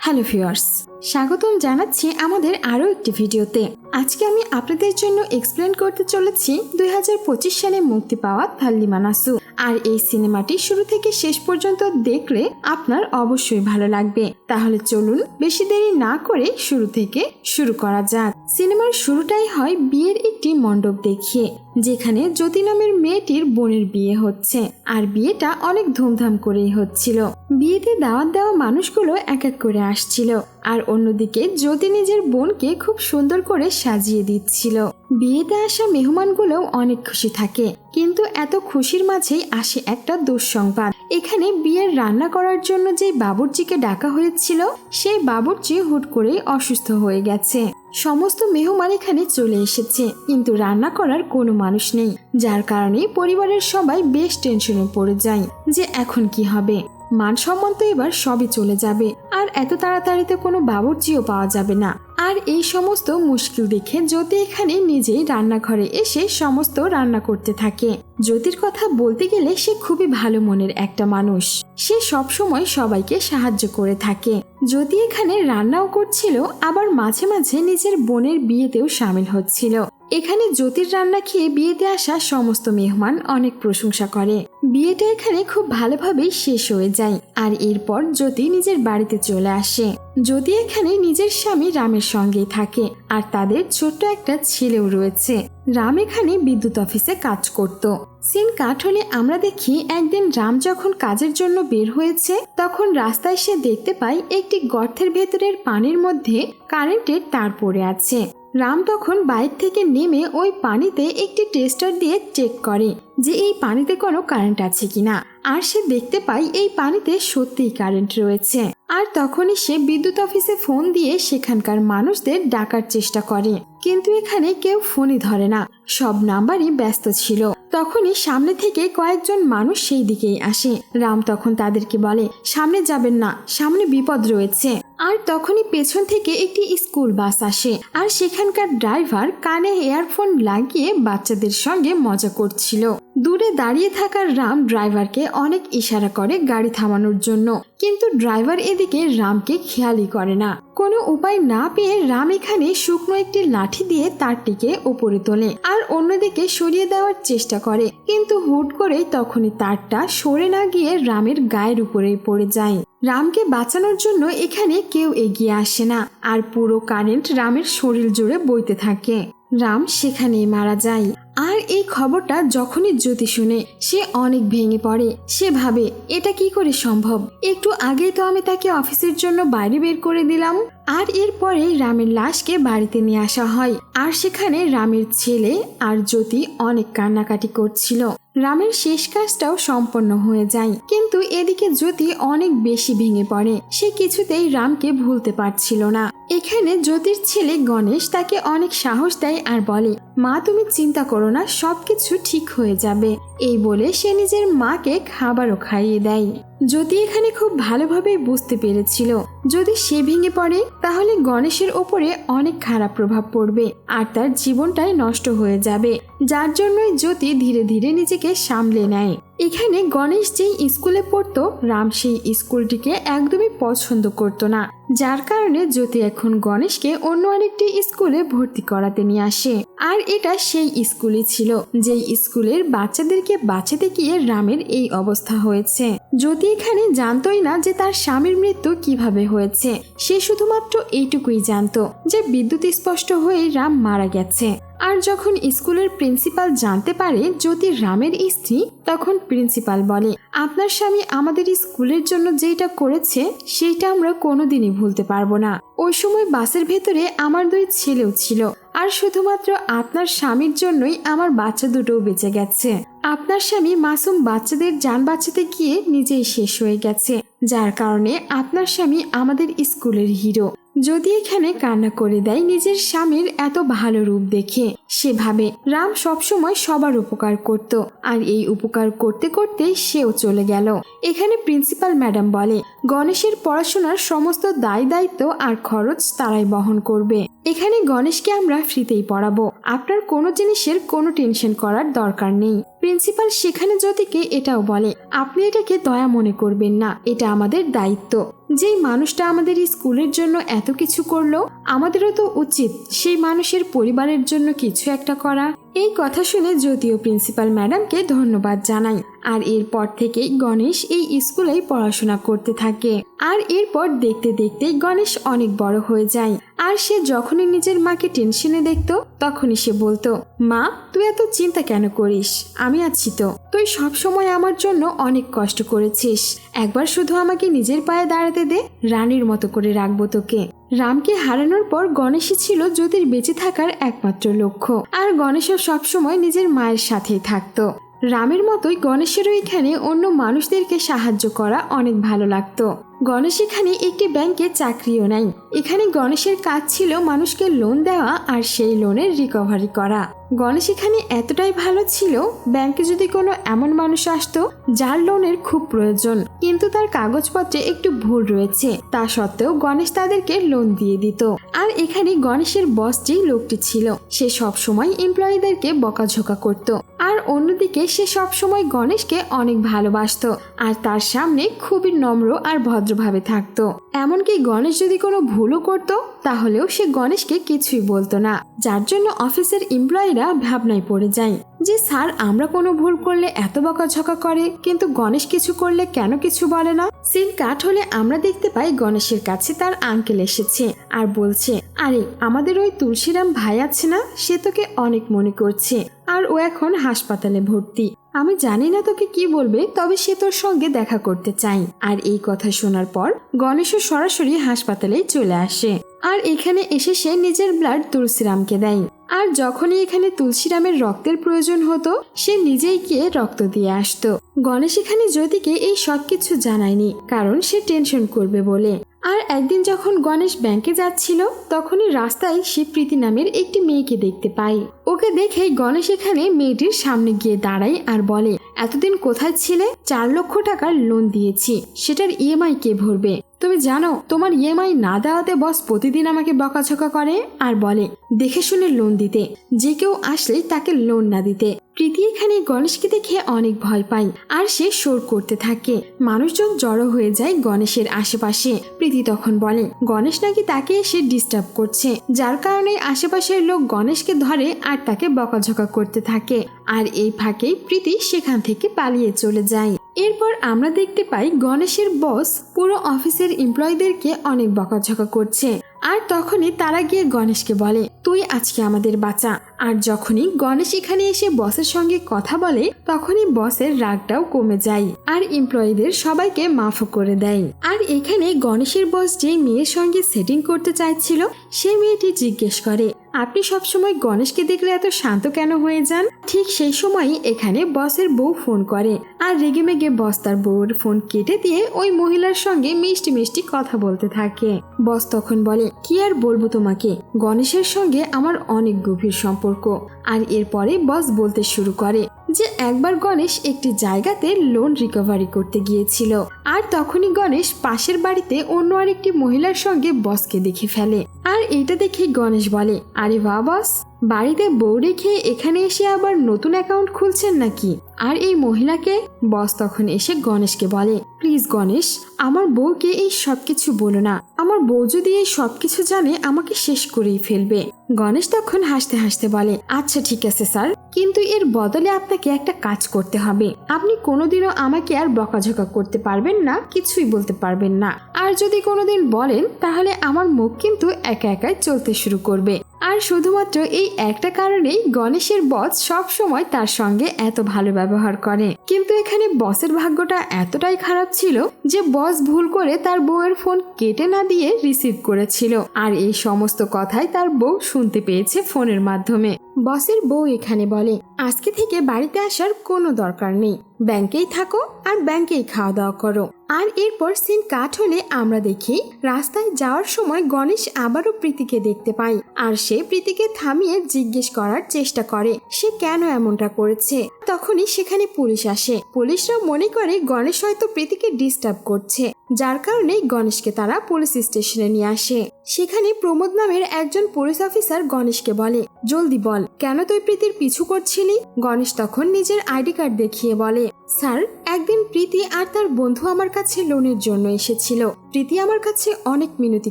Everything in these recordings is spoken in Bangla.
হ্যালো ভিউয়ার্স, স্বাগতম জানাচ্ছি আমাদের আরও একটি ভিডিওতে। আজকে আমি আপনাদের জন্য এক্সপ্লেন করতে চলেছি দুই হাজার পঁচিশ সালে মুক্তি পাওয়া থাল্লিমা নাসু আর এই সিনেমাটি শুরু থেকে শেষ পর্যন্ত দেখলে আপনার অবশ্যই ভালো লাগবে। তাহলে চলুন বেশি দেরি না করে শুরু থেকে শুরু করা যাক। সিনেমার শুরুটাই হয় বিয়ের একটি মণ্ডপ দেখিয়ে, যেখানে জ্যোতি নামের মেয়েটির বোনের বিয়ে হচ্ছে। আর বিয়েটা অনেক ধুমধাম করেই হচ্ছিল। বিয়েতে দাওয়াত দেওয়া মানুষগুলো এক এক করে আসছিল। আর অন্যদিকে জ্যোতি নিজের বোনকে খুব সুন্দর করে সাজিয়ে দিচ্ছিল। বিয়েতে আসা মেহমানগুলোও অনেক খুশি থাকে। কিন্তু এত খুশির মাঝেই আসে একটা দুঃসংবাদ। এখানে বিয়ের রান্না করার জন্য যে বাবুর্চিকে ডাকা হয়েছিল, সেই বাবুর্চি হুট করেই অসুস্থ হয়ে গেছে। সমস্ত মেহমান এখানে চলে এসেছে, কিন্তু রান্না করার কোনো মানুষ নেই। যার কারণে পরিবারের সবাই বেশ টেনশনে পড়ে যায় যে এখন কি হবে। মান সম্মান তো এবার সবই চলে যাবে, আর এত তাড়াতাড়িতে কোনো বাবুর্চিও পাওয়া যাবে না। আর এই সমস্ত মুশকিল দেখে জ্যোতি এখানে নিজেই রান্নাঘরে এসে সমস্ত রান্না করতে থাকে। জ্যোতির কথা বলতে গেলে সে খুবই ভালো মনের একটা মানুষ। সে সবসময় সবাইকে সাহায্য করে থাকে। জ্যোতি এখানে রান্নাও করছিল, আবার মাঝে মাঝে নিজের বোনের বিয়েতেও সামিল হচ্ছিল। এখানে জ্যোতির রান্না খেয়ে বিয়েতে আসা সমস্ত মেহমান অনেক প্রশংসা করে। বিয়েটা এখানে খুব ভালোভাবেই শেষ হয়ে যায় আর এরপর জ্যোতি নিজের বাড়িতে চলে আসে। জ্যোতি এখানে নিজের স্বামী রামের সঙ্গেই থাকে আর তাদের ছোট্ট একটা ছেলেও রয়েছে। রাম এখানে বিদ্যুৎ অফিসে কাজ করত। সিন কাট হলে আমরা দেখি একদিন রাম যখন কাজের জন্য বের হয়েছে, তখন রাস্তায় সে দেখতে পাই একটি গর্তের ভেতরের পানির মধ্যে কারেন্টের তার পড়ে আছে। রাম তখন বাইক থেকে নেমে ওই পানিতে একটি টেস্টার দিয়ে চেক করে যে এই পানিতে কোনো কারেন্ট আছে কিনা। আর সে দেখতে পায় এই পানিতে সত্যিই কারেন্ট রয়েছে। আর তখনই সে বিদ্যুৎ অফিসে ফোন দিয়ে সেখানকার মানুষদের ডাকার চেষ্টা করে। কিন্তু এখানে কেউ ফোনই ধরে না। সব নাম্বারই ব্যস্ত ছিল। তখনই সামনে থেকে কয়েকজন মানুষ সেই দিকেই আসে। রাম তখন তাদেরকে বলে, সামনে যাবেন না, সামনে বিপদ রয়েছে। আর তখনই পেছন থেকে একটি স্কুল বাস আসে আর সেখানকার ড্রাইভার কানে এয়ারফোন লাগিয়ে বাচ্চাদের সঙ্গে মজা করছিল। দূরে দাঁড়িয়ে থাকার রাম ড্রাইভারকে অনেক ইশারা করে গাড়ি থামানোর জন্য। কিন্তু ড্রাইভার এদিকে রামকে খেয়ালই করে না। কোনো উপায় না পেয়ে রাম এখানে শুকনো একটি লাঠি দিয়ে তারটিকে ওপরে তোলে আর অন্যদিকে সরিয়ে দেওয়ার চেষ্টা করে। কিন্তু হুট করে তখনই তারটা সরে না গিয়ে রামের গায়ের উপরেই পড়ে যায়। রামকে বাঁচানোর জন্য এখানে কেউ এগিয়ে আসে না আর পুরো কারেন্ট রামের শরীর জুড়ে বইতে থাকে। রাম সেখানেই মারা যায়। আর এই খবরটা যখনই জ্যোতি শুনে সে অনেক ভেঙে পড়ে। সে ভাবে, এটা কি করে সম্ভব? একটু আগেই তো আমি তাকে অফিসের জন্য বাইরে বের করে দিলাম। আর এরপরে রামের লাশকে বাড়িতে নিয়ে আসা হয়। আর সেখানে রামের ছেলে আর জ্যোতি অনেক কান্নাকাটি করছিল। রামের শেষ কাজটাও সম্পন্ন হয়ে যায়। কিন্তু এদিকে জ্যোতি অনেক বেশি ভেঙে পড়ে। সে কিছুতেই রামকে ভুলতে পারছিল না। এখানে জ্যোতির ছেলে গণেশ তাকে অনেক সাহস দেয় আর বলে, মা, তুমি চিন্তা করো না, সবকিছু ঠিক হয়ে যাবে। এই বলে সে নিজের মাকে খাবারও খাইয়ে দেয়। জ্যোতি এখানে খুব ভালোভাবে বুঝতে পেরেছিল, যদি সে ভেঙে পড়ে, তাহলে গণেশের ওপরে অনেক খারাপ প্রভাব পড়বে আর তার জীবনটাই নষ্ট হয়ে যাবে। যার জন্যই জ্যোতি ধীরে ধীরে নিজেকে সামলে নেয়। এখানে গণেশ যেই স্কুলে পড়তো, রাম সেই স্কুলটিকে একদমই পছন্দ করতো না। যার কারণে জ্যোতি এখন গণেশকে অন্য আরেকটি স্কুলে ভর্তি করাতে নিয়ে আসে। আর এটা সেই স্কুলই ছিল, যেই স্কুলের বাচ্চাদেরকে বাঁচাতে গিয়ে রামের এই অবস্থা হয়েছে। জ্যোতি এখানে জানতোই না যে তার স্বামীর মৃত্যু কীভাবে হয়েছে। সে শুধুমাত্র এইটুকুই জানত, যে বিদ্যুৎ স্পষ্ট হয়ে রাম মারা গেছে। আর যখন স্কুলের প্রিন্সিপাল জানতে পারে জ্যোতি রামের স্ত্রী, তখন প্রিন্সিপাল বলে, আপনার স্বামী আমাদের স্কুলের জন্য যেটা করেছে সেটা আমরা কোনোদিনই ভুলতে পারব না। ওই সময় বাসের ভেতরে আমার দুই ছেলেও ছিল, আর শুধুমাত্র আপনার স্বামীর জন্যই আমার বাচ্চা দুটোও বেঁচে গেছে। আপনার স্বামী মাসুম বাচ্চাদের যান বাঁচাতে গিয়ে নিজেই শেষ হয়ে গেছে, যার কারণে আপনার স্বামী আমাদের স্কুলের হিরো। যদি এখানে কান্না করে দেয়, নিজের স্বামীর এত ভালো রূপ দেখে। সে ভাবে রাম সবসময় সবার উপকার করত আর এই উপকার করতে করতে সেও চলে গেল। এখানে প্রিন্সিপাল ম্যাডাম বলে, গণেশের পড়াশোনার সমস্ত দায় দায়িত্ব আর খরচ তারাই বহন করবে। এখানে গণেশকে আমরা ফ্রিতেই পড়াবো। আপনার কোনো জিনিসের কোনো টেনশন করার দরকার নেই। প্রিন্সিপাল সেখানে জ্যোতিকে এটাও বলে, আপনি এটাকে দয়া মনে করবেন না, এটা আমাদের দায়িত্ব। যেই মানুষটা আমাদের স্কুলের জন্য এত কিছু করল, আমাদেরও তো উচিত সেই মানুষের পরিবারের জন্য কিছু একটা করা। এই কথা শুনে যদিও প্রিন্সিপাল ম্যাডামকে ধন্যবাদ জানাই আর এরপর থেকেই গণেশ এই স্কুলেই পড়াশোনা করতে থাকে। আর এরপর দেখতে দেখতে গণেশ অনেক বড় হয়ে যায়, আর সে যখনই নিজের মাকে টেনশনে দেখতো, তখনই সে বলতো, মা তুই এত চিন্তা কেন করিস? আমি আছি তো। তুই সবসময় আমার জন্য অনেক কষ্ট করেছিস। একবার শুধু আমাকে নিজের পায়ে দাঁড়াতে দে, রানীর মতো করে রাখব তোকে। রামকে হারানোর পর গণেশই ছিল জ্যোতির বেঁচে থাকার একমাত্র লক্ষ্য। আর গণেশও সবসময় নিজের মায়ের সাথেই থাকতো। রামের মতোই গণেশেরও এখানে অন্য মানুষদেরকে সাহায্য করা অনেক ভালো লাগতো। গণেশ এখানে একটি ব্যাংকে চাকরিও নাই এখানে গণেশের কাজ ছিল মানুষকে লোন দেওয়া আর সেই লোনের রিকভারি করা। গণেশ এখানে এতটাই ভালো ছিল, ব্যাংকে যদি কোনো এমন মানুষ আসতো যার লোনের খুব প্রয়োজন, কিন্তু তার কাগজপত্রে একটু ভুল রয়েছে। তা সত্ত্বেও গণেশ তাদেরকে লোন দিয়ে দিত। আর এখানে গণেশের বস যেই লোকটি ছিল, সে সব সময় এমপ্লয়ীদেরকে বকাঝোকা করত। আর অন্যদিকে সে সব সময় গণেশকে অনেক ভালোবাসতো, আর তার সামনে খুবই নম্র আর ভদ্রভাবে থাকতো। এমনকি গণেশ যদি কোনো ভুলও করতো, তাহলেও সে গণেশকে কিছুই বলতো না। যার জন্য অফিসের এমপ্লয়িরা ভাবনায় পড়ে যায় যে স্যার, আমরা কোনো ভুল করলে এত বকাঝকা করে, কিন্তু গণেশ কিছু করলে কেন কিছু বলে না? সিন কাট হলে আমরা দেখতে পাই গণেশের কাছে তার আঙ্কেল এসেছে আর বলছে, আরে, আমাদের ওই তুলসীরাম ভাই আছে না? সে তোকে অনেক মনে করছে আর ও এখন হাসপাতালে ভর্তি। আমি জানি না তোকে কি বলবে, তবে সে তোর সঙ্গে দেখা করতে চাই। আর এই কথা শোনার পর গণেশও সরাসরি হাসপাতালে চলে আসে। আর এখানে এসে সে নিজের ব্লাড তুলসীরামকে দেয়। আর যখনই এখানে তুলসীরামের রক্তের প্রয়োজন হতো, সে নিজেই গিয়ে রক্ত দিয়ে আসতো। গণেশ এখানে জ্যোতিকে এই সব কিছু জানায়নি, কারণ সে টেনশন করবে বলে। আর একদিন যখন গণেশ ব্যাংকে যাচ্ছিল, তখনই রাস্তায় সে প্রীতি নামের একটি মেয়েকে দেখতে পাই ওকে দেখে গণেশ এখানে মেয়েটির সামনে গিয়ে দাঁড়ায় আর বলে, এতদিন কোথায় ছিলে? চার লক্ষ টাকার লোন দিয়েছি। সেটার ইএমআই কে ভরবে? তুমি জানো, তোমার ইএমআই না দেওয়াতে বস প্রতিদিন আমাকে বকাঝকা করে আর বলে, দেখে শুনে লোন দিতে। যে কেউ আসলে তাকে লোন না দিতে। প্রীতি এখানে গণেশকে দেখে অনেক ভয় পায় আর সে শোর করতে থাকে। মানুষজন জড়ো হয়ে যায় গণেশের আশেপাশে। প্রীতি তখন বলে, গণেশ নাকি তাকে এসে ডিস্টার্ব করছে। যার কারণে আশেপাশের লোক গণেশকে ধরে আর তাকে বকাঝকা করতে থাকে। আর এই ফাঁকেই প্রীতি সেখান থেকে পালিয়ে চলে যায়। এরপর আমরা দেখতে পাই গণেশের বস পুরো অফিসের এমপ্লয়ীদেরকে অনেক বকাঝকা করছে। আর তখনই তারা গিয়ে গণেশকে বলে, তুই আজকে আমাদের বাঁচা। আর যখনই গণেশ এখানে এসে বসের সঙ্গে কথা বলে, তখনই বসের রাগটাও কমে যায় আর এমপ্লয়ীদের সবাইকে মাফও করে দেয়। আর এখানে গণেশের বস যে মেয়ের সঙ্গে সেটিং করতে চাইছিল, সে মেয়েটি জিজ্ঞেস করে আপনি সবসময় গণেশকে দেখলে এত শান্ত কেন হয়ে যান? ঠিক সেই সময়ই এখানে বসের বউ ফোন করে। আর রেগে মেগে বস তার বউর ফোন কেটে দিয়ে ওই মহিলার সঙ্গে মিষ্টি মিষ্টি কথা বলতে থাকে। বস তখন বলে, কি আর বলব তোমাকে? গণেশের সঙ্গে আমার অনেক গভীর সম্পর্ক। আর এরপরে বস বলতে শুরু করে যে একবার গণেশ একটি জায়গাতে লোন রিকভারি করতে গিয়েছিল। আর তখনই গণেশ পাশের বাড়িতে অন্য আরেকটি মহিলার সঙ্গে বসকে দেখে ফেলে। আর এটা দেখে গণেশ বলে, আরে বা বস! বাড়িতে বউ রেখে এখানে এসে আবার নতুন অ্যাকাউন্ট খুলছেন নাকি? আর এই মহিলাকে? বস তখন এসে গণেশকে বলে, প্লিজ গণেশ, আমার বউকে এই সব কিছু বলো না। আমার বউ যদি এই সব কিছু জানে, আমাকে শেষ করেই ফেলবে। গণেশ তখন হাসতে হাসতে বলে আচ্ছা ঠিক আছে স্যার, কিন্তু এর বদলে আপনাকে একটা কাজ করতে হবে। আপনি কোনোদিনও আমাকে আর বকাঝকা করতে পারবেন না, কিছুই বলতে পারবেন না। আর যদি কোনোদিন বলেন, তাহলে আমার মুখ কিন্তু একা একাই চলতে শুরু করবে। আর শুধুমাত্র এই একটা কারণেই গণেশের বস সব সময় তার সঙ্গে এত ভালো ব্যবহার করে। কিন্তু এখানে বসের ভাগ্যটা এতটাই খারাপ ছিল যে বস ভুল করে তার বউয়ের ফোন কেটে না দিয়ে রিসিভ করেছিল। আর এই সমস্ত কথাই তার বউ শুনতে পেয়েছে ফোনের মাধ্যমে। বসের বউ এখানে বলে, আজকে থেকে বাড়িতে আসার কোনো দরকার নেই। ব্যাংকেই থাকো আর ব্যাংকেই খাওয়া দাওয়া করো। আর এরপর সিন কাট হলে আমরা দেখি, রাস্তায় যাওয়ার সময় গণেশ আবারও প্রীতিকে দেখতে পাই আর সে প্রীতিকে থামিয়ে জিজ্ঞেস করার চেষ্টা করে, সে কেন এমনটা করেছে? তখনই সেখানে পুলিশ আসে। পুলিশরা মনে করে গণেশ হয়তো প্রীতিকে ডিস্টার্ব করছে, যার কারণে গণেশকে তারা পুলিশ স্টেশনে নিয়ে আসে। সেখানে প্রমোদ নামের একজন পুলিশ অফিসার গণেশকে বলে জলদি বল, কেন তুই প্রীতির পিছু করছিলি? গণেশ তখন নিজের আইডি কার্ড দেখিয়ে বলে, স্যার, একদিন প্রীতি আর তার বন্ধু আমার কাছে লোনের জন্য এসেছিল। প্রীতি আমার কাছে অনেক মিনতি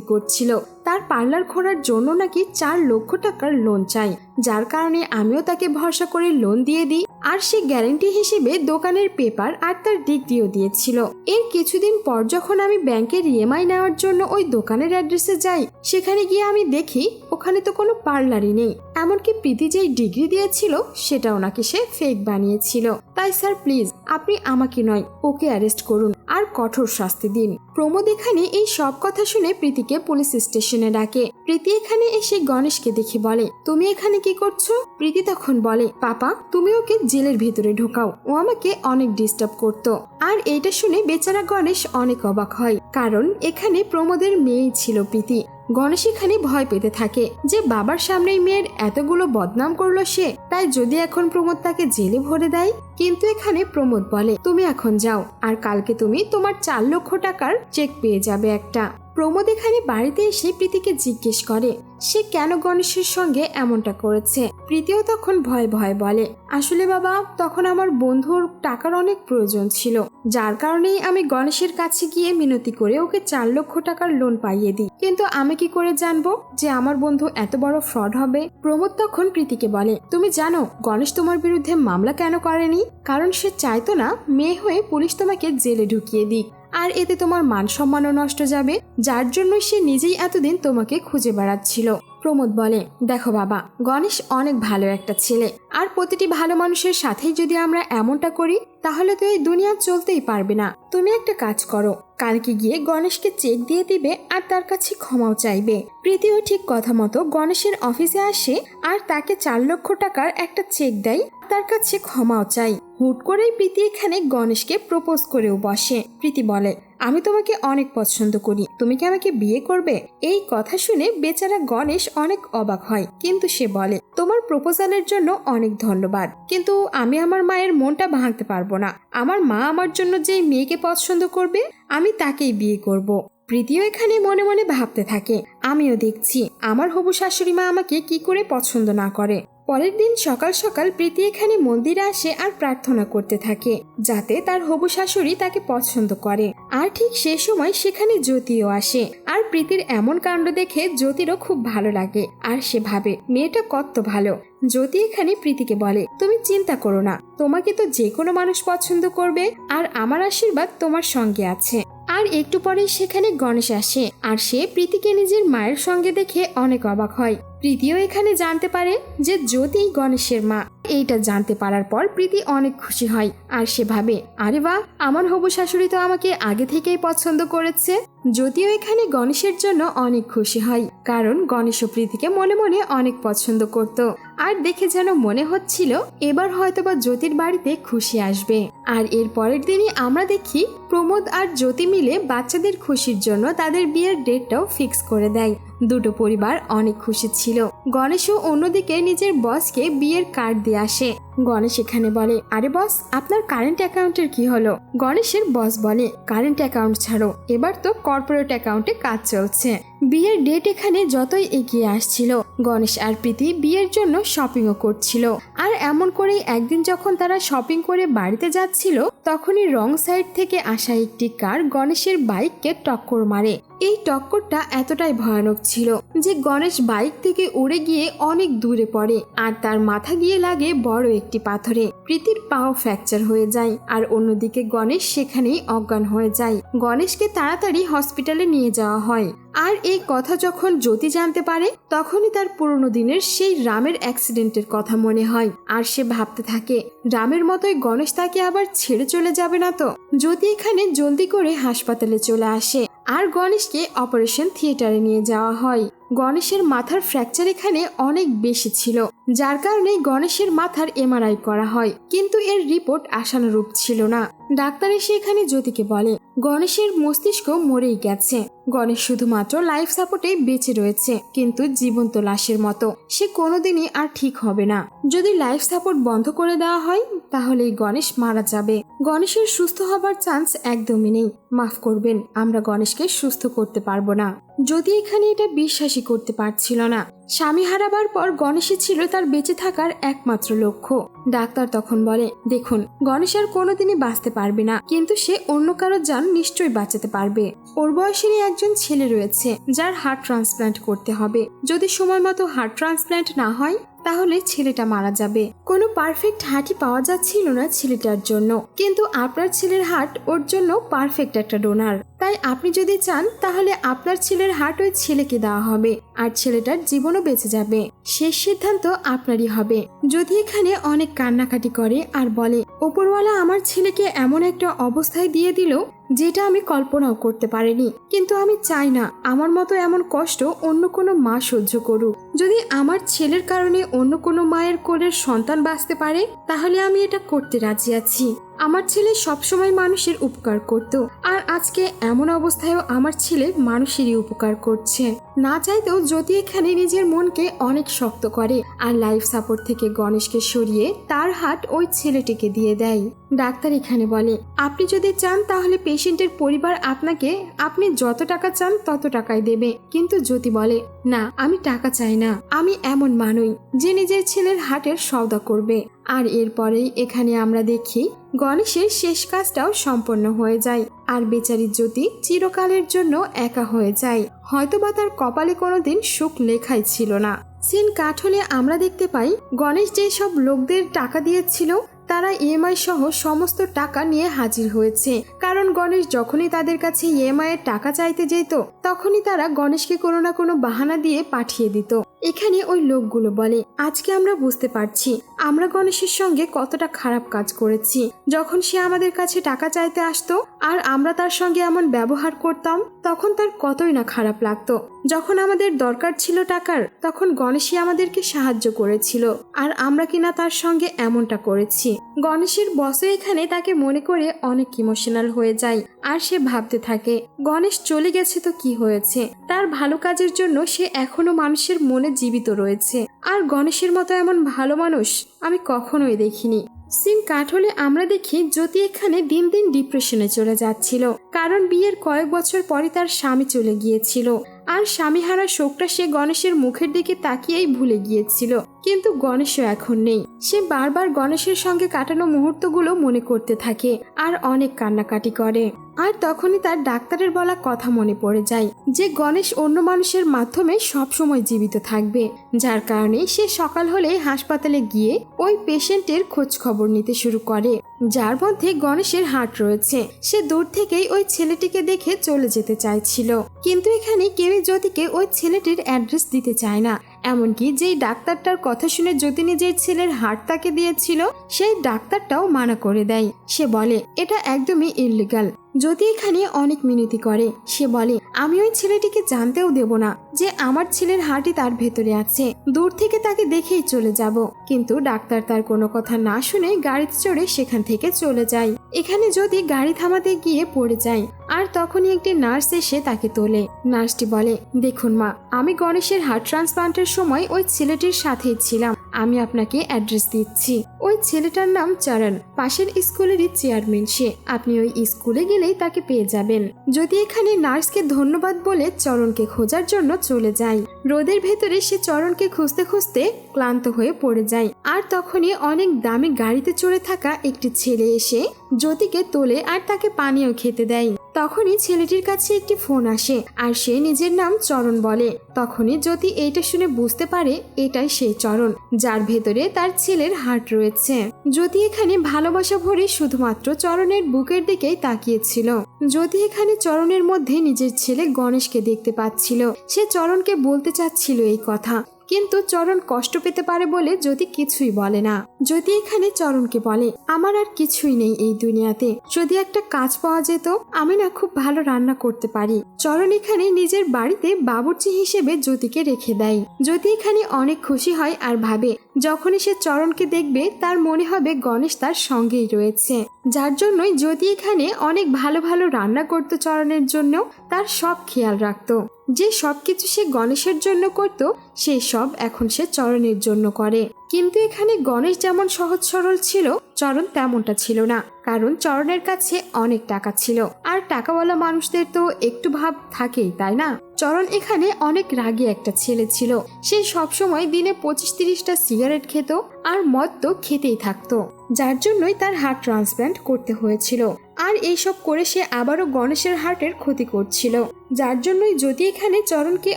করছিল। তার পার্লার খোলার জন্য নাকি চার লক্ষ টাকার লোন চাই। যার কারণে আমিও তাকে ভরসা করে লোন দিয়ে দিই। আর সে গ্যারেন্টি হিসেবে দোকানের পেপার আর তার ডিগ্রিও দিয়েছিল। এর কিছুদিন পর যখন আমি ব্যাংকের ইএমআই নেওয়ার জন্য ওই দোকানের অ্যাড্রেসে যাই, সেখানে গিয়ে আমি দেখি ওখানে তো কোনো পার্লারই নেই। এমনকি প্রীতি যেই ডিগ্রি দিয়েছিল, সেটাও নাকি সে ফেক বানিয়েছিল। তাই স্যার প্লিজ আপনি আমাকে নয়, ওকে অ্যারেস্ট করুন আর কঠোর শাস্তি দিন। প্রমোদ এখানে এই সব কথা শুনে প্রীতিকে পুলিশ স্টেশনে ডাকে। প্রীতি এখানে এসে গণেশকে দেখে বলে, তুমি এখানে কি করছ? প্রীতি তখন বলে, পাপা, তুমি ওকে জেলের ভেতরে ঢোকাও। ও আমাকে অনেক ডিস্টার্ব করতো। আর এইটা শুনে বেচারা গণেশ অনেক অবাক হয়, কারণ এখানে প্রমোদের মেয়েই ছিল প্রীতি। গণেশ এখানে ভয় পেতে থাকে যে বাবার সামনেই মেয়ের এতগুলো বদনাম করল সে, তাই যদি এখন প্রমোদ তাকে জেলে ভরে দেয়? কিন্তু এখানে প্রমোদ বলে, তুমি এখন যাও, আর কালকে তুমি তোমার চার লক্ষ টাকার চেক পেয়ে যাবে একটা। প্রমোদ এখানে বাড়িতে এসে প্রীতিকে জিজ্ঞেস করে, সে কেন গণেশের সঙ্গে এমনটা করেছে? প্রীতিও তখন ভয় ভয় বলে, আসলে বাবা, তখন আমার বন্ধুর টাকার অনেক প্রয়োজন ছিল। যার কারণেই আমি গণেশের কাছে গিয়ে মিনতি করে ওকে চার লক্ষ টাকার লোন পাইয়ে দিই। কিন্তু আমি কি করে জানব যে আমার বন্ধু এত বড় ফ্রড হবে? প্রমোদ তখন প্রীতিকে বলে, তুমি জানো, গণেশ তোমার বিরুদ্ধে মামলা কেন করেনি? কারণ সে চাইতো না মেয়ে হয়ে পুলিশ তোমাকে জেলে ঢুকিয়ে দিক। আর এতে তোমার মান সম্মানও নষ্ট যাবে, যার জন্য সে নিজেই এতদিন তোমাকে খুঁজে বেড়াচ্ছিল। প্রমোদ বলে, দেখো বাবা, গণেশ অনেক ভালো একটা ছেলে। আর প্রতিটি ভালো মানুষের সাথেই যদি আমরা এমনটা করি, তাহলে তো এই দুনিয়া চলতেই পারবে না। তুমি একটা কাজ করো কালকে গিয়ে গণেশকে চেক দিয়ে দিবে আর তার কাছে ক্ষমাও চাইবে। প্রীতিও ঠিক কথা মতো গণেশের অফিসে আসে আর তাকে চার লক্ষ টাকার একটা চেক দেয় তার কাছে ক্ষমাও চাই হুট করেই প্রীতি এখানে গণেশকে প্রপোজ করেও বসে। প্রীতি বলে আমি তোমাকে অনেক পছন্দ করি। তুমি কি আমাকে বিয়ে করবে? এই কথা শুনে বেচারা গণেশ অনেক অবাক হয়। কিন্তু সে বলে, তোমার প্রপোজালের জন্য অনেক ধন্যবাদ। কিন্তু আমি আমার মায়ের মনটা ভাঙতে পারব না। আমার মা আমার জন্য যেই মেয়েকে পছন্দ করবে, আমি তাকেই বিয়ে করব। প্রীতিও এখানে মনে মনে ভাবতে থাকে, আমিও দেখছি। আমার হবু শাশুড়ি মা আমাকে কি করে পছন্দ না করে? পরের দিন সকাল সকাল প্রীতি এখানে মন্দিরে আসে আর প্রার্থনা করতে থাকে, যাতে তার হবু শাশুড়ি তাকে পছন্দ করে। আর ঠিক সে সময় সেখানে জ্যোতিও আসে, আর প্রীতির এমন কাণ্ড দেখে জ্যোতিরও খুব ভালো লাগে, আর সে ভাবে, মেয়েটা কত ভালো। জ্যোতি এখানে প্রীতিকে বলে, তুমি চিন্তা করো না, তোমাকে তো যে কোনো মানুষ পছন্দ করবে, আর আমার আশীর্বাদ তোমার সঙ্গে আছে। আর একটু পরেই সেখানে গণেশ আসে, আর সে প্রীতিকে নিজের মায়ের সঙ্গে দেখে অনেক অবাক হয়। প্রীতিও এখানে জানতে পারে যে জ্যোতি গণেশের মা। এইটা জানতে পারার পর প্রীতি অনেক খুশি হয়। আর সে ভাবে আরে বাহ, আমার হবু শাশুড়ি তো আমাকে আগে থেকেই পছন্দ করেছে। যদিও এখানে গণেশের জন্য অনেক খুশি হয়, কারণ গণেশ ও প্রীতিকে মনে মনে অনেক পছন্দ করত। আর দেখে যেন মনে হচ্ছিল, এবার হয়তোবা জ্যোতির বাড়িতে খুশি আসবে। আর এর পরের দিনই আমরা দেখি, প্রমোদ আর জ্যোতি মিলে বাচ্চাদের খুশির জন্য তাদের বিয়ের ডেটটাও ফিক্স করে দেয়। দুটো পরিবার অনেক খুশি ছিল। গণেশও অন্যদিকে নিজের বসকে বিয়ের কার্ড দিয়ে আসে গণেশ এখানে বলে, আরে বস, আপনার কারেন্ট অ্যাকাউন্টের কি হলো? গণেশের বস বলে কারেন্ট অ্যাকাউন্ট ছাড়ো, এবার তো কর্পোরেট অ্যাকাউন্টে কাজ চলছে। বিয়ের ডেট এখানে যতই এগিয়ে আসছিল, গণেশ আর প্রীতি বিয়ের জন্য শপিংও করছিল। আর এমন করেই একদিন যখন তারা শপিং করে বাড়িতে যাচ্ছিল, তখনই রং সাইড থেকে আসা একটি কার গণেশের বাইককে টক্কর মারে। এই টক্করটা এতটাই ভয়ানক ছিল যে গণেশ বাইক থেকে উড়ে গিয়ে অনেক দূরে পড়ে, আর তার মাথা গিয়ে লাগে বড় একটি পাথরে প্রীতির পাও ফ্র্যাকচার হয়ে যায় আর অন্যদিকে গণেশ সেখানেই অজ্ঞান হয়ে যায়। গণেশকে তাড়াতাড়ি হসপিটালে নিয়ে যাওয়া হয়। আর এই কথা যখন জ্যোতি জানতে পারে, তখনই তার পুরনো দিনের সেই রামের অ্যাক্সিডেন্টের কথা মনে হয়। আর সে ভাবতে থাকে, রামের মতোই গণেশ তাকে আবার ছেড়ে চলে যাবে না তো? জ্যোতি এখানে জলদি করে হাসপাতালে চলে আসে। আর গণেশকে অপারেশন থিয়েটারে নিয়ে যাওয়া হয়। গণেশের মাথার ফ্র্যাকচার এখানে অনেক বেশি ছিল, যার কারণে গণেশের মাথার এমআরআই করা হয়, কিন্তু এর রিপোর্ট আশানুরূপ ছিল না। ডাক্তার এসে এখানে জ্যোতিকে বলে, গণেশের মস্তিষ্ক মরেই গেছে। গণেশ শুধুমাত্র লাইফ সাপোর্টে বেঁচে রয়েছে, কিন্তু জীবন্ত লাশের মতো। সে কোনোদিনই আর ঠিক হবে না। যদি লাইফ সাপোর্ট বন্ধ করে দেওয়া হয়, তাহলেই গণেশ মারা যাবে। গণেশের সুস্থ হবার চান্স একদমই নেই। মাফ করবেন, আমরা গণেশকে সুস্থ করতে পারব না। যদি এখানে এটা বিশ্বাসই করতে পারছিল না, স্বামী হারাবার পর গণেশই ছিল তার বেঁচে থাকার একমাত্র লক্ষ্য। ডাক্তার তখন বলে, দেখুন, গণেশ আর কোনোদিনই বাঁচতে পারবে না, কিন্তু সে অন্য কারও যান নিশ্চয়ই বাঁচাতে পারবে। ওর বয়সেরই একজন ছেলে রয়েছে, যার হার্ট ট্রান্সপ্ল্যান্ট করতে হবে। যদি সময় মতো হার্ট ট্রান্সপ্ল্যান্ট না হয় তাহলে ছেলেটা মারা যাবে। কোনো পারফেক্ট হার্টই পাওয়া যাচ্ছিল না ছেলেটার জন্য। কিন্তু আপনার ছেলের হাট ওর জন্য পারফেক্ট একটা ডোনার তাই আপনি যদি চান, তাহলে আপনার ছেলের হাট ওই ছেলেকে দেওয়া হবে আর ছেলেটার জীবনও বেঁচে যাবে। শেষ সিদ্ধান্ত আপনারই হবে। যদি এখানে অনেক কান্নাকাটি করে আর বলে, ওপরওয়ালা আমার ছেলেকে এমন একটা অবস্থায় দিয়ে দিল যেটা আমি কল্পনাও করতে পারিনি। কিন্তু আমি চাই না, আমার মতো এমন কষ্ট অন্য কোনো মা সহ্য করুক। যদি আমার ছেলের কারণে অন্য কোনো মায়ের কোলের সন্তান বাঁচতে পারে, তাহলে আমি এটা করতে রাজি আছি। আমার ছেলে সবসময় মানুষের উপকার করত, আর আজকে এমন অবস্থায়ও আমার ছেলে মানুষেরই উপকার করছে। না চাইতেও যদি এখানে নিজের মনকে অনেক শক্ত করে আর লাইফ সাপোর্ট থেকে গণেশকে সরিয়ে তার হাট ওই ছেলেটিকে দিয়ে দেয়। ডাক্তার এখানে বলে, আপনি যদি চান তাহলে পেশেন্টের পরিবার আপনাকে, আপনি যত টাকা চান তত টাকাই দেবে। কিন্তু জ্যোতি বলে, না, আমি টাকা চাই না, আমি এমন মানুষ যে নিজের ছেলের হাটের সওদা করবে। আর এরপরেই এখানে আমরা দেখি গণেশের শেষ কাজটাও সম্পন্ন হয়ে যায় আর বেচারি জ্যোতি চিরকালের জন্য একা হয়ে যায়। হয়তোবা তার কপালে কোনোদিন সুখ লেখাই ছিল না। সিন কাঠ হলে আমরা দেখতে পাই গণেশ যেসব লোকদের টাকা দিয়েছিল তারা ইএমআই সহ সমস্ত টাকা নিয়ে হাজির হয়েছে। কারণ গণেশ যখনই তাদের কাছে ইএমআই এর টাকা চাইতে যেত, তখনই তারা গণেশকে কোনো না কোনো বাহানা দিয়ে পাঠিয়ে দিত। এখানে ওই লোকগুলো বলে, আজকে আমরা বুঝতে পারছি, আমরা গণেশের সঙ্গে কতটা খারাপ কাজ করেছি। যখন সে আমাদের কাছে টাকা চাইতে আসতো আর আমরা তার সঙ্গে এমন ব্যবহার করতাম, তখন তার কতই না খারাপ লাগতো। যখন আমাদের দরকার ছিল টাকার, তখন গণেশই আমাদেরকে সাহায্য করেছিল, আর আমরা কিনা তার সঙ্গে এমনটা করেছি। গণেশের বসও এখানে তাকে মনে করে অনেক ইমোশনাল হয়ে যায়, আর সে ভাবতে থাকে, গণেশ চলে গেছে তো কি হয়েছে? তার ভালো কাজের জন্য সে এখনও মানুষের মনে জীবিত রয়েছে। আর গণেশের মতো এমন ভালো মানুষ আমি কখনোই দেখিনি। সিন কাট হলে আমরা দেখি জ্যোতি এখানে দিন দিন ডিপ্রেশনে চলে যাচ্ছিল, কারণ বিয়ের কয়েক বছর পরে তার স্বামী চলে গিয়েছিল। আর স্বামী হারা শোকটা সে গণেশের মুখের দিকে তাকিয়েই ভুলে গিয়েছিল। কিন্তু গণেশও এখন নেই। সে বারবার গণেশের সঙ্গে কাটানো মুহূর্তগুলো মনে করতে থাকে আর অনেক কান্নাকাটি করে। আর তখনই তার ডাক্তারের বলা কথা মনে পড়ে যায় যে গণেশ অন্য মানুষের মাধ্যমে সবসময় জীবিত থাকবে। যার কারণে সে সকাল হলে হাসপাতালে গিয়ে ওই পেশেন্টের খোঁজ খবর নিতে শুরু করে। যার মধ্যে গণেশের হাট রয়েছে। সে দূর থেকেই ওই ছেলেটিকে দেখে চলে যেতে চাইছিল। কিন্তু এখানে কেউই জ্যোতিকে ওই ছেলেটির অ্যাড্রেস দিতে চায় না এমনকি যেই ডাক্তারটার কথা শুনে জ্যোতি নিজের ছেলের হাট তাকে দিয়েছিল, সেই ডাক্তারটাও মানা করে দেয়। সে বলে, এটা একদমই ইলিগাল যদি এখানে অনেক মিনতি করে, সে বলে, আমি ওই ছেলেটিকে জানতেও দেব না যে আমার ছেলের হার্টই তার ভেতরে আছে। দূর থেকে তাকে দেখেই চলে যাব। কিন্তু ডাক্তার তার কোনো কথা না শুনে গাড়িতে চড়ে সেখান থেকে চলে যায়। এখানে যদি গাড়ি থামাতে গিয়ে পড়ে যায়, আর তখনই একটি নার্স এসে তাকে তোলে। নার্সটি বলে, দেখুন মা, আমি গণেশের হার্ট ট্রান্সপ্লান্টের সময় ওই ছেলেটির সাথেই ছিলাম। আমি আপনাকে অ্যাড্রেস দিচ্ছি। ওই ছেলেটার নাম চরণ। পাশের স্কুলেরই চেয়ারম্যান সে। আপনি ওই স্কুলে গেলেই তাকে পেয়ে যাবেন। যদি এখানে নার্সকে ধন্যবাদ বলে চরণকে খোঁজার জন্য চলে যায় রোদের ভেতরে সে চরণকে খুঁজতে খুঁজতে ক্লান্ত হয়ে পড়ে যায়। আর তখনই অনেক দামি গাড়িতে চড়ে থাকা একটি ছেলে এসে জ্যোতিকে তোলে আর তাকে পানীয় খেতে দেয়। তখনই ছেলেটির কাছে একটি ফোন আসে আর সে নিজের নাম চরণ বলে। তখনই জ্যোতি এইটা শুনে বুঝতে পারে এটাই সেই চরণ, যার ভেতরে তার ছেলের হার্ট রয়েছে। জ্যোতি এখানে ভালোবাসা ভরে শুধুমাত্র চরণের বুকের দিকেই তাকিয়েছিল। জ্যোতি এখানে চরণের মধ্যে নিজের ছেলে গণেশকে দেখতে পাচ্ছিল। সে চরণকে বলতে চাচ্ছিল এই কথা। কিন্তু চরণ কষ্ট পেতে পারে বলে যদি কিছুই বলে না। যদি এখানে চরণকে বলে, আমার আর কিছুই নেই এই দুনিয়াতে। যদি একটা কাজ পাওয়া যেত, আমি না খুব ভালো রান্না করতে পারি। চরণ এখানে নিজের বাড়িতে বাবুর্চি হিসেবে জ্যোতিকে রেখে দেয়। জ্যোতি এখানে অনেক খুশি হয় আর ভাবে যখনই সে চরণকে দেখবে, তার মনে হবে গণেশ তার সঙ্গেই রয়েছে। যার জন্যই যদি এখানে অনেক ভালো ভালো রান্না করতো চরণের জন্য, তার সব খেয়াল রাখতো। যে সব কিছু সে গণেশের জন্য করত, সেই সব এখন সে চরণের জন্য করে। কিন্তু এখানে গণেশ যেমন সহজ সরল ছিল, চরণ তেমনটা ছিল না। কারণ চরণের কাছে অনেক টাকা ছিল। আর টাকাওয়ালা মানুষদের তো একটু ভাব থাকেই, তাই না? চরণ এখানে অনেক রাগী একটা ছেলে ছিল। সে সবসময় দিনে পঁচিশ তিরিশটা সিগারেট খেত আর মদ তো খেতেই থাকতো। যার জন্যই তার হার্ট ট্রান্সপ্ল্যান্ট করতে হয়েছিল। আর এইসব করে সে আবারও গণেশের হার্টের ক্ষতি করছিল। যার জন্যই জ্যোতি এখানে চরণকে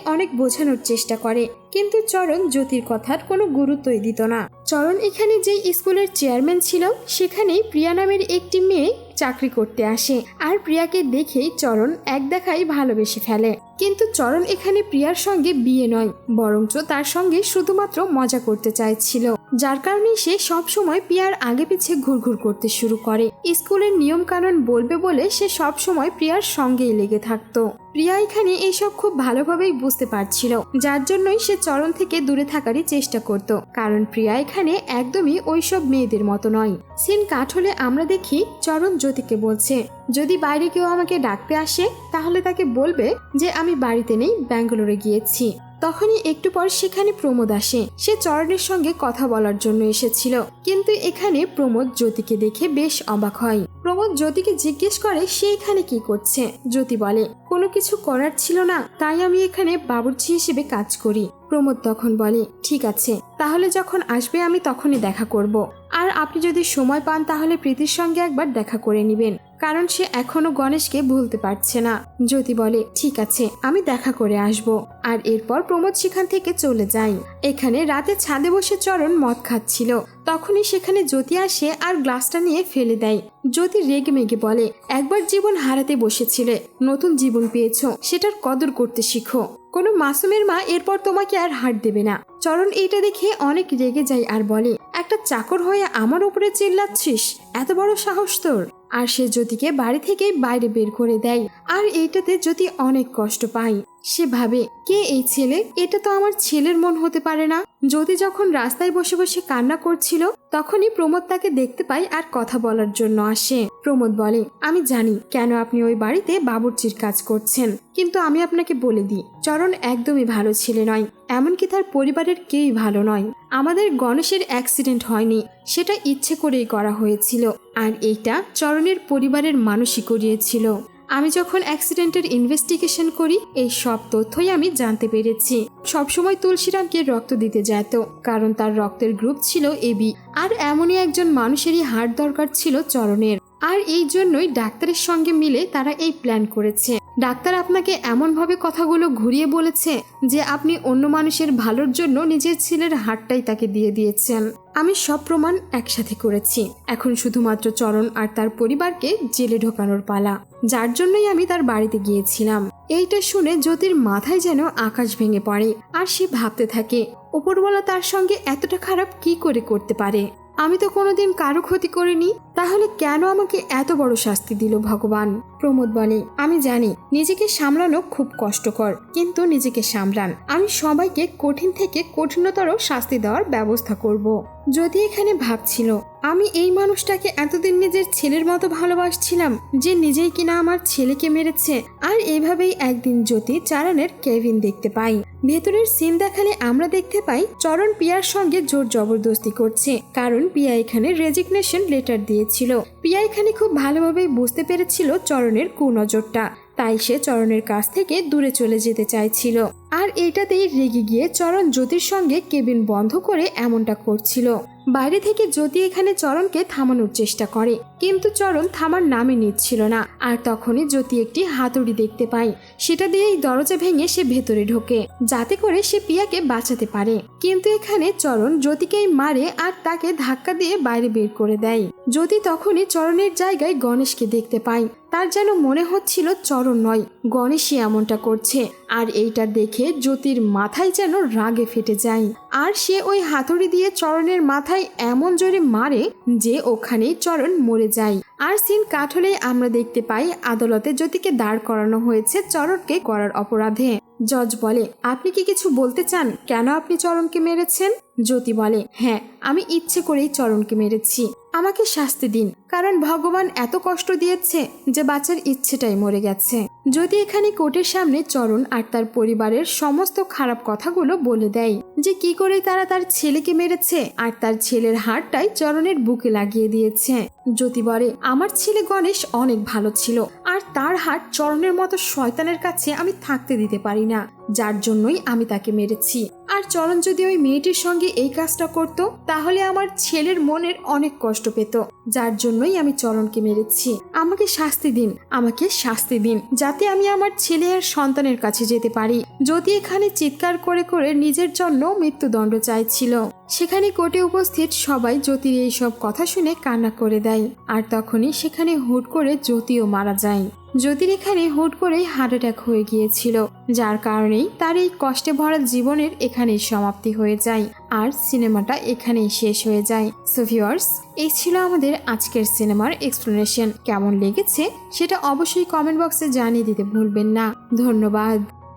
অনেক বোঝানোর চেষ্টা করে। কিন্তু চরণ জ্যোতির কথার কোনো গুরুত্বই দিত না। চরণ এখানে যেই স্কুলের চেয়ারম্যান ছিল, সেখানেই প্রিয়া নামের একটি মেয়ে চাকরি করতে আসে। আর প্রিয়াকে দেখেই চরণ এক দেখাই ভালোবেসে ফেলে। কিন্তু চরণ এখানে প্রিয়ার সঙ্গে বিয়ে নয়, বরঞ্চ তার সঙ্গে শুধুমাত্র মজা করতে চাইছিল। যার কারণে সে সব সময় প্রিয়ার আগে পিছে ঘুরঘুর করতে শুরু করে। স্কুলের নিয়ম কানুন বলবে বলে সে সব সময় প্রিয়ার সঙ্গেই লেগে থাকতো। প্রিয়া এখানে এইসব খুব ভালোভাবেই বুঝতে পারছিল, যার জন্যই সে চরণ থেকে দূরে থাকারই চেষ্টা করত। কারণ প্রিয়া এখানে একদমই ওইসব মেয়েদের মতো নয়। সিন কাঠ হলে আমরা দেখি চরণ জ্যোতিকে বলছে, যদি বাইরে কেউ আমাকে ডাকতে আসে, তাহলে তাকে বলবে যে আমি বাড়িতে নেই, ব্যাঙ্গালোরে গিয়েছি। তখনই একটু পর সেখানে প্রমোদ আসে। সে চরণের সঙ্গে কথা বলার জন্য এসেছিল। কিন্তু এখানে প্রমোদ জ্যোতিকে দেখে বেশ অবাক হয়। প্রমোদ জ্যোতিকে জিজ্ঞেস করে, সে এখানে কি করছে? জ্যোতি বলে, কোনো কিছু করার ছিল না, তাই আমি এখানে বাবুর্চি হিসেবে কাজ করি। প্রমোদ তখন বলে, ঠিক আছে, তাহলে যখন আসবে আমি তখনই দেখা করব। আর আপনি যদি সময় পান তাহলে প্রীতির সঙ্গে একবার দেখা করে নেবেন, কারণ সে এখনও গণেশকে ভুলতে পারছে না। জ্যোতি বলে, ঠিক আছে, আমি দেখা করে আসব। আর এরপর প্রমোদ সেখান থেকে চলে যায়। এখানে রাতে ছাদে বসে চরণ মদ খাচ্ছিল। তখনই সেখানে জ্যোতি আসে আর গ্লাসটা নিয়ে ফেলে দেয়। জ্যোতি রেগে মেগে বলে, একবার জীবন হারাতে বসেছিলে, নতুন জীবন পেয়েছ, সেটার কদর করতে শিখো। কোনো মাসুমের মা এরপর তোমাকে আর হাট দেবে না। চরণ এইটা দেখে অনেক রেগে যায় আর বলে, একটা চাকর হয়ে আমার উপরে চিল্লাচ্ছিস? এত বড় সাহস তোর? আর সে জ্যোতিকে বাড়ি থেকে বাইরে বের করে দেয়। আর এইটাতে জ্যোতি অনেক কষ্ট পায়। সে ভাবে, কে এই ছেলে? এটা তো আমার ছেলের মন হতে পারে না। জ্যোতি যখন রাস্তায় বসে বসে কান্না করছিল, তখনই প্রমোদ তাকে দেখতে পায় আর কথা বলার জন্য আসে। প্রমোদ বলে, আমি জানি কেন আপনি ওই বাড়িতে বাবুর্চির কাজ করছেন, কিন্তু আমি আপনাকে বলে দিই, চরণ একদমই ভালো ছেলে নয়, এমনকি তার পরিবারের কেউই ভালো নয়। আমাদের গণেশের অ্যাক্সিডেন্ট হয়নি, সেটা ইচ্ছে করেই করা হয়েছিল, আর এইটা চরণের পরিবারের মানুষই করিয়েছিল। আমি যখন অ্যাক্সিডেন্টের ইনভেস্টিগেশন করি, এই সব তথ্যই আমি জানতে পেরেছি। সবসময় তুলসীরামকে রক্ত দিতে যেত, কারণ তার রক্তের গ্রুপ ছিল এবি আর এমনই একজন মানুষেরই হার্ট দরকার ছিল চরণের। আর এই জন্যই ডাক্তারের সঙ্গে মিলে তারা এই প্ল্যান করেছে। ডাক্তার আপনাকে এমনভাবে কথাগুলো ঘুরিয়ে বলেছে যে আপনি অন্য মানুষের ভালোর জন্য নিজের ছেলের হারটাই তাকে দিয়ে দিয়েছেন। আমি সব প্রমাণ একসাথে করেছি। এখন শুধুমাত্র চরণ আর তার পরিবারকে জেলে ঢোকানোর পালা। যার জন্যই আমি তার বাড়িতে গিয়েছিলাম। এইটা শুনে জ্যোতির মাথায় যেন আকাশ ভেঙে পড়ে, আর সে ভাবতে থাকে ওপরওয়ালা তার সঙ্গে এতটা খারাপ কি করে করতে পারে? আমি তো কোনোদিন কারও ক্ষতি করিনি। তাহলে কেন আমাকে এত বড় শাস্তি দিল ভগবান? প্রমোদ বলে, আমি জানি, নিজেকে সামলানো খুব কষ্টকর, কিন্তু নিজেকে সামলান। আমি সবাইকে কঠিন থেকে কঠিনতর শাস্তি দেওয়ার ব্যবস্থা করব। যদি এখানে ভাবছিল, আমি এই মানুষটাকে এতদিন নিজের ছেলের মতো ভালোবাসছিলাম, যে নিজেই কিনা আমার ছেলেকে মেরেছে, আর এইভাবেই একদিন জ্যোতি চারণের কেভিন দেখতে পাই। ভেতরের সিন দেখালে আমরা দেখতে পাই চরণ পিয়ার সঙ্গে জোর জবরদস্তি করছে, কারণ পিয়া এখানে রেজিগনেশন লেটার দিয়েছিল। পিয়া এখানে খুব ভালোভাবেই বুঝতে পেরেছিল চরণের কুনজরটা, তাই সে চরণের কাছ থেকে দূরে চলে যেতে চাইছিল। আর এইটাতেই রেগে গিয়ে চরণ জ্যোতির সঙ্গে কেবিন বন্ধ করে এমনটা করছিল। বাইরে থেকে জ্যোতি এখানে চরণকে থামানোর চেষ্টা করে, কিন্তু চরণ থামার নামে নিচ্ছিল না। আর তখনই জ্যোতি একটি হাতুড়ি দেখতে পায়। সেটা দিয়েই দরজা ভেঙে সে ভেতরে ঢোকে, যাতে করে সে পিয়াকে বাঁচাতে পারে। কিন্তু এখানে চরণ জ্যোতিকেই মারে আর তাকে ধাক্কা দিয়ে বাইরে বের করে দেয়। জ্যোতি তখনই চরণের জায়গায় গণেশকে দেখতে পায়। তার যেন মনে হচ্ছিল চরণ নয়, গণেশই এমনটা করছে। আর এইটা দেখে জ্যোতির মাথায় যেন রাগে ফেটে যায়। আর সে ওই হাতুড়ি দিয়ে চরণের মাথায় এমন জোরে মারে যে ওখানেই চরণ মরে যায়। আর সিন কাঠ হলেই আমরা দেখতে পাই আদালতে জ্যোতিকে দাঁড় করানো হয়েছে চরণকে করার অপরাধে। জজ বলে, আপনি কি কিছু বলতে চান? কেন আপনি চরণকে মেরেছেন? জ্যোতি বলে হ্যাঁ আমি ইচ্ছে করেই চরণকে মেরেছি। আমাকে শাস্তি দিন, কারণ ভগবান এত কষ্ট দিয়েছে যে বাচ্চার ইচ্ছেটাই মরে গেছে। যদি এখানে কোর্টের সামনে চরণ আর তার পরিবারের সমস্ত খারাপ কথাগুলো বলে দেয়, যে কি করে তারা তার ছেলেকে মেরেছে আর তার ছেলের হাড়টাই চরণের বুকে লাগিয়ে দিয়েছে। জ্যোতি বলে, আমার ছেলে গণেশ অনেক ভালো ছিল, আর তার হাট চরণের মতো শয়তানের কাছে আমি থাকতে দিতে পারি না। যার জন্যই আমি তাকে মেরেছি। আর চরণ যদি ওই মেয়েটির সঙ্গে এই কাজটা করত, তাহলে আমার ছেলের মনের অনেক কষ্ট পেত। যার জন্যই আমি চরণকে মেরেছি। আমাকে শাস্তি দিন, আমাকে শাস্তি দিন, যাতে আমি আমার ছেলে আর সন্তানের কাছে যেতে পারি। যদি এখানে চিৎকার করে করে নিজের জন্য মৃত্যুদণ্ড চাইছিল, সেখানে কোর্টে উপস্থিত সবাই জ্যোতির এই সব কথা শুনে কান্না করে দেয়। আর তখনই সেখানে হুট করে জ্যোতিও মারা যায়। জ্যোতির এখানে হুট করেই হার্ট অ্যাটাক হয়ে গিয়েছিল, যার কারণেই তার এই কষ্টে ভরা জীবনের এখানেই সমাপ্তি হয়ে যায় আর সিনেমাটা এখানেই শেষ হয়ে যায়। সোভিওয়ার্স এই ছিল আমাদের আজকের সিনেমার এক্সপ্লেনেশন কেমন লেগেছে সেটা অবশ্যই কমেন্ট বক্সে জানিয়ে দিতে ভুলবেন না। ধন্যবাদ।